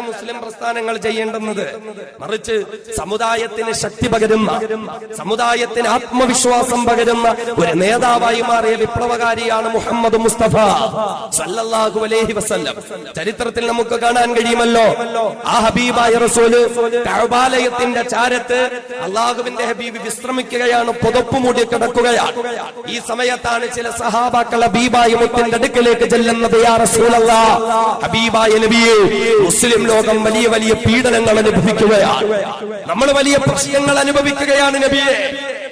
മുസ്ലിം പ്രസ്ഥാനങ്ങൾ ചെയ്യേണ്ടുന്നത്? മറിച്ച് സമുദായത്തിന് ശക്തി പകരുന്ന സമുദായത്തിന് ആത്മവിശ്വാസം പകരുന്ന ഒരു നേതാവായി മാറിയ വിപ്ലവകാരിയാണ് മുഹമ്മദ് മുസ്തഫ സല്ലല്ലാഹു അലൈഹി വസല്ലം. ചരിത്രത്തിൽ നമുക്ക് കാണാൻ കഴിയുമല്ലോ. ആ ഹബീബായ റസൂൽ കഅബാലയത്തിന്റെ ചാരത്ത് അള്ളാഹുവിന്റെ ഹബീബ് വിശ്രമിക്കുകയാണ് പുതപ്പ് മൂടി കിടക്കുകയാണ്. ഈ സമയത്താണ് ചില സഹാബാക്കൾ ഹബീബായ മുത്തിന്റെ അടുക്കലേക്ക് ചെല്ലുന്നത്. യാ ഹബീബായ നബിയെ മുസ്ലിം ലോകം വലിയ വലിയ പീഡനങ്ങൾ അനുഭവിക്കുകയാണ്. നമ്മൾ വലിയ പ്രശ്നങ്ങൾ അനുഭവിക്കുകയാണ് നബിയെ.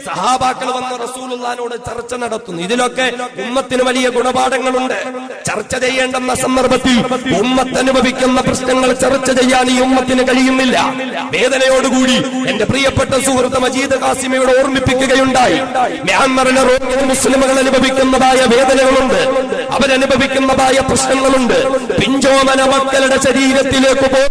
സഹാബാക്കൾ വന്ന് റസൂലുള്ളാനോട് ചർച്ച നടത്തുന്നു. ഇതിലൊക്കെ ഉമ്മത്തിന് വലിയ ഗുണപാഠങ്ങളുണ്ട്. ചർച്ച ചെയ്യേണ്ടെന്ന സന്ദർഭത്തിൽ ഉമ്മത്ത് അനുഭവിക്കുന്ന പ്രശ്നങ്ങൾ ചർച്ച ചെയ്യാൻ ഈ ഉമ്മത്തിന് കഴിയുന്നില്ല. വേദനയോടുകൂടി എന്റെ പ്രിയപ്പെട്ട സുഹൃത്ത് മജീദ് കാസിമയോട് ഓർമ്മിപ്പിക്കുകയുണ്ടായി. മ്യാൻമറിലെ റോഹിംഗ്യ മുസ്ലിമുകൾ അനുഭവിക്കുന്നതായ വേദനകളുണ്ട്. അവരനുഭവിക്കുന്നതായ പ്രശ്നങ്ങളുണ്ട്. പിഞ്ചോമന മക്കളുടെ ശരീരത്തിലേക്ക് പോ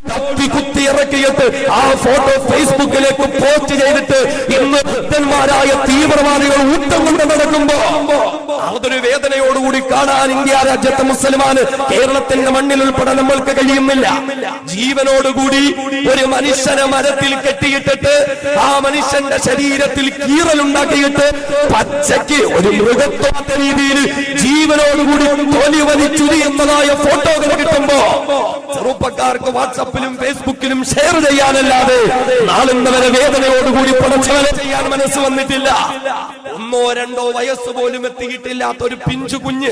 തപ്പി കുത്തി ഇറക്കിയിട്ട് ആ ഫോട്ടോ ഫേസ്ബുക്കിലേക്ക് പോസ്റ്റ് ചെയ്തിട്ട് ഇന്ന് ഭക്തന്മാരായ തീവ്രവാദികൾ ഊട്ടം കൊണ്ട് നടക്കുമ്പോ അതൊരു വേദനയോടുകൂടി കാണാൻ ഇന്ത്യ രാജ്യത്തെ മുസൽമാന് കേരളത്തിന്റെ മണ്ണിൽ ഉൾപ്പെടെ നമ്മൾക്ക് കഴിയുന്നില്ല. ജീവനോടുകൂടി ഒരു മനുഷ്യനെ മരത്തിൽ കെട്ടിയിട്ടിട്ട് ആ മനുഷ്യന്റെ ശരീരത്തിൽ കീറലുണ്ടാക്കിയിട്ട് പച്ചയ്ക്ക് ഒരു മൃഗത്വത്തെ രീതിയിൽ ജീവനോടുകൂടി തൊലി വലിച്ചുരിയുന്നതായ ഫോട്ടോകൾ കിട്ടുമ്പോ ചെറുപ്പക്കാർക്ക് വാട്സപ്പിലും ഫേസ്ബുക്കിലും ഷെയർ ചെയ്യാനല്ലാതെ നാളെ വരെ വേദനയോടുകൂടി പടച്ചവനെ ചെയ്യാൻ മനസ്സ് വന്നിട്ടില്ല. ഒന്നോ രണ്ടോ വയസ്സ് പോലും എത്തിയിട്ടില്ലാത്ത ഒരു പിഞ്ചു കുഞ്ഞ്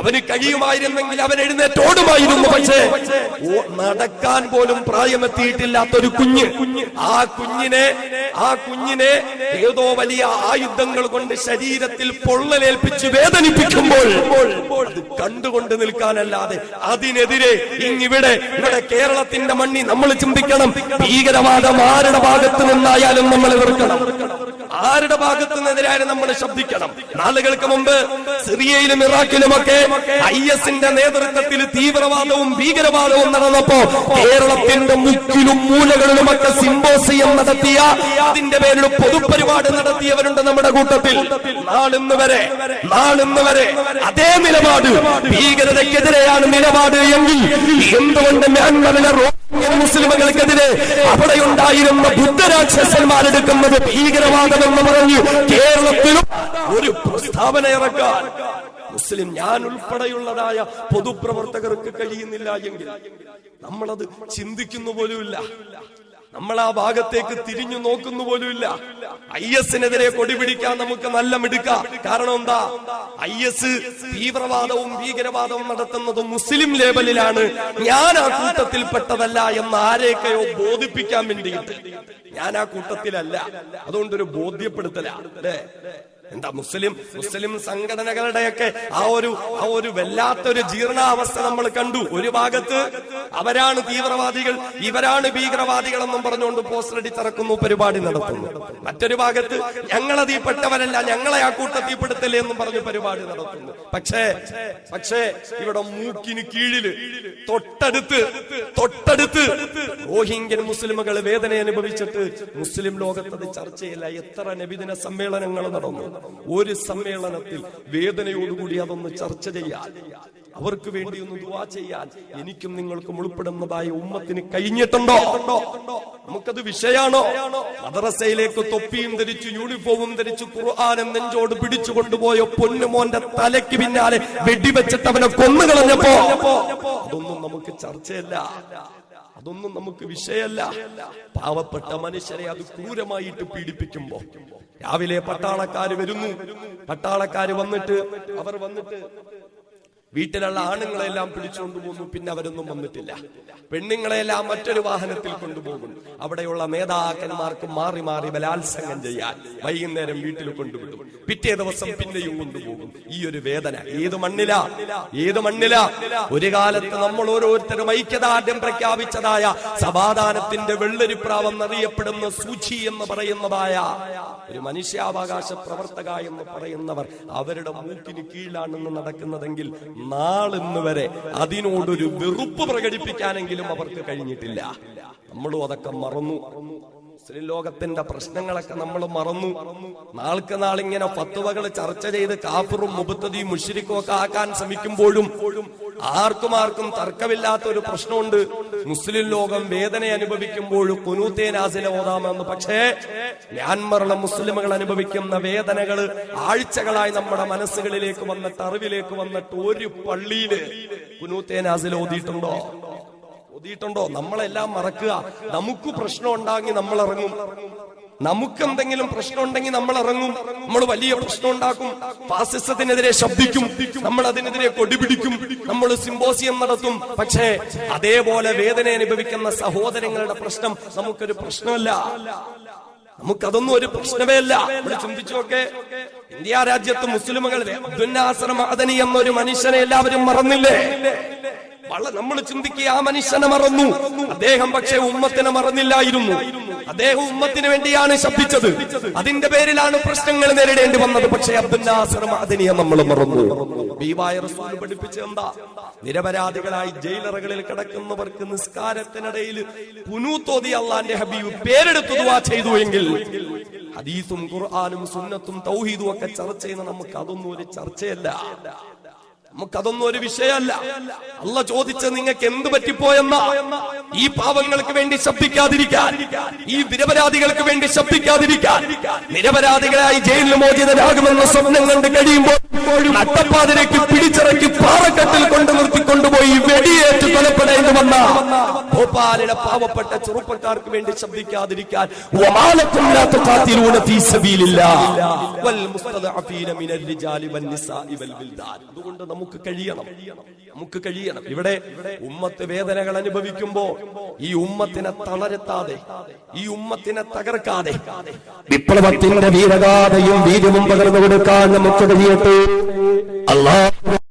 അവന് കഴിയുമായിരുന്നെങ്കിൽ അവൻ എഴുന്നേറ്റോടുമായിരുന്നു പക്ഷേ നടക്കാൻ പോലും പ്രായമെത്തിയിട്ടില്ലാത്ത ഒരു കുഞ്ഞ് ആ കുഞ്ഞിനെ ആ കുഞ്ഞിനെ ഏതോ വലിയ ആയുധങ്ങൾ കൊണ്ട് ശരീരത്തിൽ പൊള്ളലേൽപ്പിച്ച് വേദനിപ്പിക്കുമ്പോൾ അത് കണ്ടുകൊണ്ട് നിൽക്കാനല്ലാതെ അതിനെതിരെ ഇങ്ങിവിടെ ഇവിടെ കേരളത്തിന്റെ മണ്ണി നമ്മൾ ചിന്തിക്കണം. ഭീകരവാദം ആരുടെ ഭാഗത്ത് നിന്നായാലും നമ്മൾ എതിർക്കണം. ആരുടെ ഭാഗത്തു നിന്നെതിരായാലും നമ്മൾ ശബ്ദിക്കണം? നാളുകൾക്ക് മുമ്പ് സിറിയയിലും ഇറാഖിലുമൊക്കെ ഐ എസിന്റെ നേതൃത്വത്തിൽ തീവ്രവാദവും ഭീകരവാദവും നടന്നപ്പോ കേരളത്തിന്റെ മുക്കിലും മൂലകളിലുമൊക്കെ സിംബോസിയം നടത്തിയ അതിന്റെ പേരിൽ പൊതുപരിപാടി നടത്തിയവരുണ്ട് നമ്മുടെ കൂട്ടത്തിൽ. നാളിന്ന് വരെ നാളിന്ന് വരെ അതേ നിലപാട് ഭീകരതയ്ക്കെതിരെയാണ് നിലപാട് എങ്കിൽ എന്തുകൊണ്ട് മ്യാൻമറിലെ റോഹിംഗ്യൻ ഉണ്ടായിരുന്ന ബുദ്ധരാക്ഷസന്മാർ ബുദ്ധരാക്ഷസന്മാരെടുക്കുന്നത് ഭീകരവാദമെന്ന് പറഞ്ഞു കേരളത്തിലും ഒരു പ്രസ്താവന ഇറക്കാൻ മുസ്ലിം ഞാൻ ഉൾപ്പെടെയുള്ളതായ പൊതുപ്രവർത്തകർക്ക് കഴിയുന്നില്ല എങ്കിൽ നമ്മളത് ചിന്തിക്കുന്നു പോലുമില്ല. നമ്മൾ ആ ഭാഗത്തേക്ക് തിരിഞ്ഞു നോക്കുന്നു പോലുമില്ല ഐ എസിനെതിരെ കൊടി പിടിക്കാൻ നമുക്ക് നല്ല മിടുക്ക. കാരണം എന്താ? ഐ എസ് തീവ്രവാദവും ഭീകരവാദവും നടത്തുന്നത് മുസ്ലിം ലേബലിലാണ്. ഞാൻ ആ കൂട്ടത്തിൽപ്പെട്ടതല്ല എന്ന് ആരെയൊക്കെയോ ബോധിപ്പിക്കാൻ വേണ്ടിയിട്ട്. ഞാൻ ആ കൂട്ടത്തിലല്ല. അതുകൊണ്ടൊരു ബോധ്യപ്പെടുത്തലാണ് അല്ലേ? എന്താ മുസ്ലിം? മുസ്ലിം സംഘടനകളുടെയൊക്കെ ആ ഒരു ആ ഒരു വല്ലാത്തൊരു ജീർണാവസ്ഥ നമ്മൾ കണ്ടു. ഒരു ഭാഗത്ത് അവരാണ് തീവ്രവാദികൾ ഇവരാണ് ഭീകരവാദികൾ എന്നും പറഞ്ഞുകൊണ്ട് പോസ്റ്റർ അടിച്ചിറക്കുന്നു പരിപാടി നടത്തുന്നു. മറ്റൊരു ഭാഗത്ത് ഞങ്ങളെ പെട്ടവരല്ല ഞങ്ങളെ ആ കൂട്ടത്തിൽ എന്നും പറഞ്ഞു പരിപാടി നടത്തുന്നു. പക്ഷേ പക്ഷേ ഇവിടെ മൂക്കിന് കീഴിൽ തൊട്ടടുത്ത് തൊട്ടടുത്ത് റോഹിംഗ്യൻ മുസ്ലിമുകൾ വേദന അനുഭവിച്ചിട്ട് മുസ്ലിം ലോകത്തത് ചർച്ചയില്ല. എത്ര നബിദിന സമ്മേളനങ്ങൾ നടന്നു. ഒരു സമ്മേളനത്തിൽ വേദനയോടുകൂടി അതൊന്ന് ചർച്ച ചെയ്യാൻ അവർക്ക് വേണ്ടി ഒന്ന് ദുവാ ചെയ്യാൻ എനിക്കും നിങ്ങൾക്കും ഉൾപ്പെടുന്നതായ ഉമ്മത്തിന് കഴിഞ്ഞിട്ടുണ്ടോ? നമുക്കത് വിഷയാണോ? മദ്രസയിലേക്ക് തൊപ്പിയും ധരിച്ചു യൂണിഫോമും ധരിച്ചു ഖുർആാനും നെഞ്ചോട് പിടിച്ചു കൊണ്ടുപോയ പൊന്നുമോന്റെ തലയ്ക്ക് പിന്നാലെ വെടിവെച്ചിട്ട് അവനെ കൊന്നു കൊന്നുകളഞ്ഞപ്പോ അതൊന്നും നമുക്ക് ചർച്ചയല്ല. അതൊന്നും നമുക്ക് വിഷയല്ല പാവപ്പെട്ട മനുഷ്യരെ അത് ക്രൂരമായിട്ട് പീഡിപ്പിക്കുമ്പോ. രാവിലെ പട്ടാളക്കാര് വരുന്നു. പട്ടാളക്കാര് വന്നിട്ട് അവർ വന്നിട്ട് വീട്ടിലുള്ള ആണുങ്ങളെല്ലാം പിടിച്ചുകൊണ്ട് പോകുന്നു പിന്നെ അവരൊന്നും വന്നിട്ടില്ല. പെണ്ണുങ്ങളെല്ലാം മറ്റൊരു വാഹനത്തിൽ കൊണ്ടുപോകും. അവിടെയുള്ള നേതാക്കന്മാർക്ക് മാറി മാറി ബലാത്സംഗം ചെയ്യാൻ വൈകുന്നേരം വീട്ടിൽ കൊണ്ടുവിടും. പിറ്റേ ദിവസം പിന്നെയും കൊണ്ടുപോകും. ഈ ഒരു വേദന ഏത് മണ്ണില? ഏത് മണ്ണില? ഒരു കാലത്ത് നമ്മൾ ഓരോരുത്തരും ഐക്യദാർഢ്യം പ്രഖ്യാപിച്ചതായ സമാധാനത്തിന്റെ വെള്ളരിപ്രാവം അറിയപ്പെടുന്ന സൂചി എന്ന് പറയുന്നതായ ഒരു മനുഷ്യാവകാശ പ്രവർത്തക എന്ന് പറയുന്നവർ അവരുടെ മൂക്കിന് കീഴിലാണെന്ന് നടക്കുന്നതെങ്കിൽ നാളിന്ന് വരെ അതിനോടൊരു വെറുപ്പ് പ്രകടിപ്പിക്കാനെങ്കിലും അവർക്ക് കഴിഞ്ഞിട്ടില്ല. നമ്മളും അതൊക്കെ മറന്നു. മുസ്ലിം ലോകത്തിന്റെ പ്രശ്നങ്ങളൊക്കെ നമ്മൾ മറന്നു. നാൾക്ക് നാളിങ്ങനെ ഫത്തുവകൾ ചർച്ച ചെയ്ത് കാഫറും മുബത്തതിയും മുഷിരിക്കും ഒക്കെ ആക്കാൻ ശ്രമിക്കുമ്പോഴും ആർക്കും ആർക്കും തർക്കമില്ലാത്ത ഒരു പ്രശ്നമുണ്ട്. മുസ്ലിം ലോകം വേദന അനുഭവിക്കുമ്പോൾ കുനൂത്തേ നാസിലെ ഓതാമെന്ന്. പക്ഷേ മ്യാൻമറിലെ മുസ്ലിമുകൾ അനുഭവിക്കുന്ന വേദനകൾ ആഴ്ചകളായി നമ്മുടെ മനസ്സുകളിലേക്ക് വന്നിട്ട് അറിവിലേക്ക് വന്നിട്ട് ഒരു പള്ളിയിൽ കുനൂത്തേ നാസിൽ ഓതിയിട്ടുണ്ടോ? ഓതിയിട്ടുണ്ടോ? നമ്മളെല്ലാം മറക്കുക. നമുക്ക് പ്രശ്നം ഉണ്ടാകി നമ്മൾ ഇറങ്ങും നമുക്ക് എന്തെങ്കിലും പ്രശ്നം ഉണ്ടെങ്കിൽ നമ്മൾ ഇറങ്ങും. നമ്മൾ വലിയ പ്രശ്നം ഉണ്ടാക്കും. ഫാസിസത്തിനെതിരെ ശബ്ദിക്കും. നമ്മൾ അതിനെതിരെ കൊടിപിടിക്കും നമ്മൾ സിംബോസിയം നടത്തും. പക്ഷേ അതേപോലെ വേദന അനുഭവിക്കുന്ന സഹോദരങ്ങളുടെ പ്രശ്നം നമുക്കൊരു പ്രശ്നമല്ല. നമുക്കതൊന്നും ഒരു പ്രശ്നമേ അല്ല. ഇവിടെ ചിന്തിച്ചു നോക്കെ. ഇന്ത്യ രാജ്യത്ത് മുസ്ലിമുകൾ എന്നൊരു മനുഷ്യനെ എല്ലാവരും മറന്നില്ലേ? നമ്മൾ ചിന്തിക്കുക ആ മനുഷ്യനെ മറന്നു. അദ്ദേഹം പക്ഷെ ഉമ്മത്തിനെ മറന്നില്ലായിരുന്നു. അദ്ദേഹം ഉമ്മത്തിന് വേണ്ടിയാണ് ശബ്ദിച്ചത് അതിന്റെ പേരിലാണ് പ്രശ്നങ്ങൾ നേരിടേണ്ടി വന്നത്. പക്ഷേ അബ്ദുല്ലാസർ നമ്മൾ മറന്നു. ബീവായ റസൂൽ നിരപരാധികളായി ജയിലറകളിൽ കിടക്കുന്നവർക്ക് നിസ്കാരത്തിനിടയിൽ പുനൂത്തോതി അള്ളാന്റെ ഹബീബ് പേരെടുത്തു ചെയ്തു എങ്കിൽ ഹദീസും ഖുർആാനും സുന്നത്തും തൗഹീദും ഒക്കെ ചർച്ച ചെയ്യുന്ന നമുക്ക് അതൊന്നും ഒരു ചർച്ചയല്ല. നമുക്കതൊന്നും ഒരു വിഷയമല്ല. അല്ല ചോദിച്ച നിങ്ങൾക്ക് എന്ത് പറ്റിപ്പോയെന്ന? ഈ പാവങ്ങൾക്ക് വേണ്ടി ശബ്ദിക്കാതിരിക്കാൻ ഈ നിരപരാധികൾക്ക് വേണ്ടി ശബ്ദിക്കാതിരിക്കാൻ നിരപരാധികളായി ജയിലിൽ മോചിതരാകുമെന്ന സ്വപ്നം കണ്ട് കഴിയുമ്പോൾ നട്ടപ്പാതിലേക്ക് പിടിച്ചിറക്കി പാറക്കെട്ടിൽ കൊണ്ടു നിർത്തിക്കൊണ്ടുപോയി വെടിയേറ്റ് കൊലപ്പെടേണ്ടി വന്ന ഭോപ്പാലിലെ പാവപ്പെട്ട ചെറുപ്പക്കാർക്ക് വേണ്ടി ശബ്ദിക്കാതിരിക്കാൻ അതുകൊണ്ട് നമുക്ക് കഴിയണം. നമുക്ക് കഴിയണം. ഇവിടെ ഉമ്മത്ത് വേദനകൾ അനുഭവിക്കുമ്പോ ഈ ഉമ്മത്തിനെ തളരത്താതെ ഈ ഉമ്മത്തിനെ തകർക്കാതെ വിപ്ലവത്തിന്റെ വീരഗാഥയും വീര്യവും പകർന്നു കൊടുക്കാൻ നമുക്ക് കഴിയട്ടെ. അള്ളാഹു